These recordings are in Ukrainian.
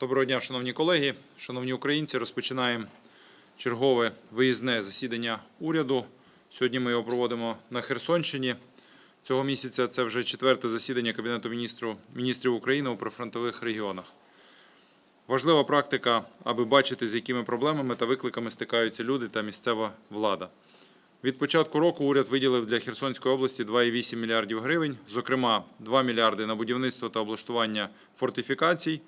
Доброго дня, шановні колеги, шановні українці. Розпочинаємо чергове виїзне засідання уряду. Сьогодні ми його проводимо на Херсонщині. Цього місяця це вже четверте засідання Кабінету міністрів, міністрів України у прифронтових регіонах. Важлива практика, аби бачити, з якими проблемами та викликами стикаються люди та місцева влада. Від початку року уряд виділив для Херсонської області 2,8 мільярдів гривень, зокрема 2 мільярди на будівництво та облаштування фортифікацій,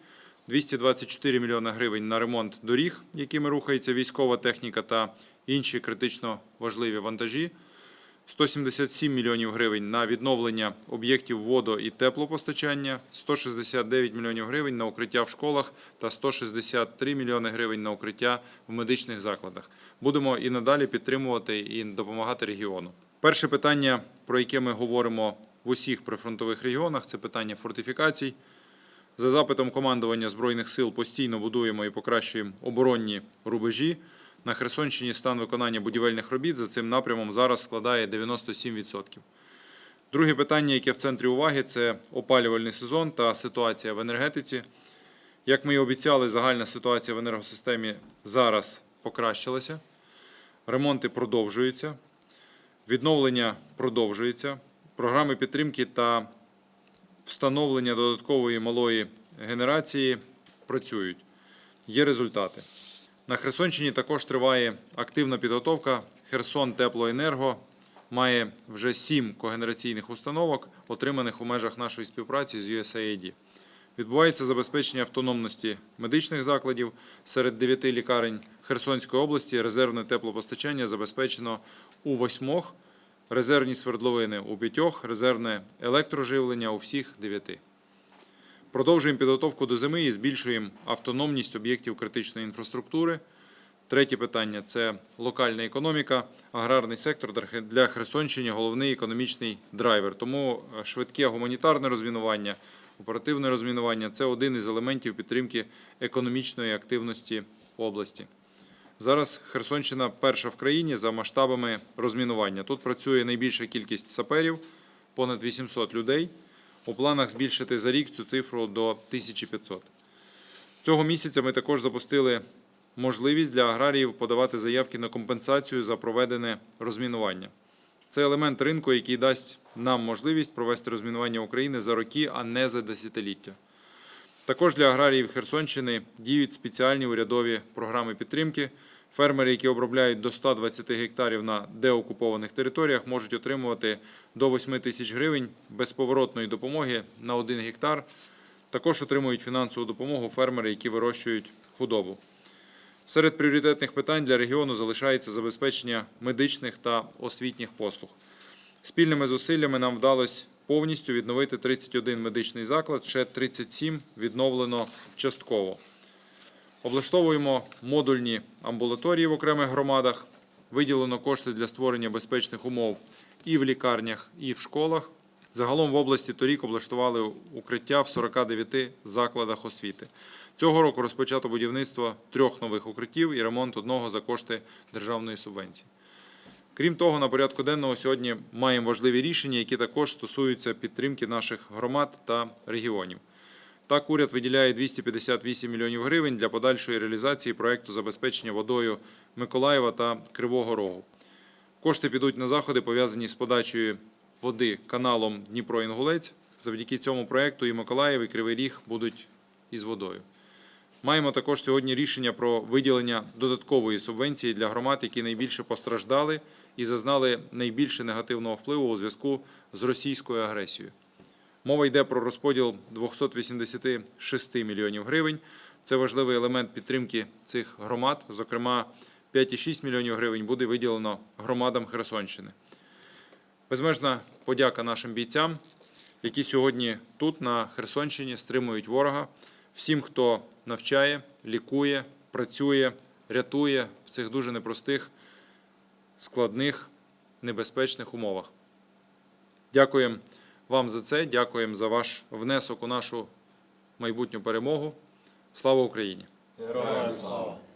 224 мільйони гривень на ремонт доріг, якими рухається військова техніка та інші критично важливі вантажі, 177 мільйонів гривень на відновлення об'єктів водо- і теплопостачання, 169 мільйонів гривень на укриття в школах та 163 мільйони гривень на укриття в медичних закладах. Будемо і надалі підтримувати і допомагати регіону. Перше питання, про яке ми говоримо в усіх прифронтових регіонах, це питання фортифікацій. За запитом командування Збройних сил постійно будуємо і покращуємо оборонні рубежі. На Херсонщині стан виконання будівельних робіт за цим напрямом зараз складає 97%. Друге питання, яке в центрі уваги, це опалювальний сезон та ситуація в енергетиці. Як ми і обіцяли, загальна ситуація в енергосистемі зараз покращилася. Ремонти продовжуються, відновлення продовжується. Програми підтримки та встановлення додаткової малої генерації працюють. Є результати. На Херсонщині також триває активна підготовка. Херсон Теплоенерго має вже сім когенераційних установок, отриманих у межах нашої співпраці з USAID. Відбувається забезпечення автономності медичних закладів. Серед дев'яти лікарень Херсонської області резервне теплопостачання забезпечено у восьмох, резервні свердловини у п'ятьох, резервне електроживлення у всіх дев'яти. Продовжуємо підготовку до зими і збільшуємо автономність об'єктів критичної інфраструктури. Третє питання це локальна економіка. Аграрний сектор для- Херсонщини головний економічний драйвер. Тому е, швидке гуманітарне розмінування, оперативне розмінування це один із елементів підтримки економічної активності області. Зараз Херсонщина перша в країні за масштабами розмінування. Тут працює найбільша кількість саперів, понад 800 людей. У планах збільшити за рік цю цифру до 1500. Цього місяця ми також запустили можливість для аграріїв подавати заявки на компенсацію за проведене розмінування. Це елемент ринку, який дасть нам можливість провести розмінування України за роки, а не за десятиліття. Також для аграріїв Херсонщини діють спеціальні урядові програми підтримки. Фермери, які обробляють до 120 гектарів на деокупованих територіях, можуть отримувати до 8 тисяч гривень безповоротної допомоги на 1 гектар. Також отримують фінансову допомогу фермери, які вирощують худобу. Серед пріоритетних питань для регіону залишається забезпечення медичних та освітніх послуг. Спільними зусиллями нам вдалося повністю відновити 31 медичний заклад, ще 37 відновлено частково. Облаштовуємо модульні амбулаторії в окремих громадах. Виділено кошти для створення безпечних умов і в лікарнях, і в школах. Загалом в області торік облаштували укриття в 49 закладах освіти. Цього року розпочато будівництво трьох нових укриттів і ремонт одного за кошти державної субвенції. Крім того, на порядку денного сьогодні маємо важливі рішення, які також стосуються підтримки наших громад та регіонів. Так, уряд виділяє 258 мільйонів гривень для подальшої реалізації проекту забезпечення водою Миколаєва та Кривого Рогу. Кошти підуть на заходи, пов'язані з подачею води каналом Дніпро-Інгулець. Завдяки цьому проекту і Миколаїв, і Кривий Ріг будуть із водою. Маємо також сьогодні рішення про виділення додаткової субвенції для громад, які найбільше постраждали і зазнали найбільше негативного впливу у зв'язку з російською агресією. Мова йде про розподіл 286 мільйонів гривень. Це важливий елемент підтримки цих громад. Зокрема, 5,6 мільйонів гривень буде виділено громадам Херсонщини. Безмежна подяка нашим бійцям, які сьогодні тут, на Херсонщині, стримують ворога. Всім, хто навчає, лікує, працює, рятує в цих дуже непростих, складних, небезпечних умовах. Дякуємо вам за це. Дякуємо за ваш внесок у нашу майбутню перемогу. Слава Україні! Героям слава!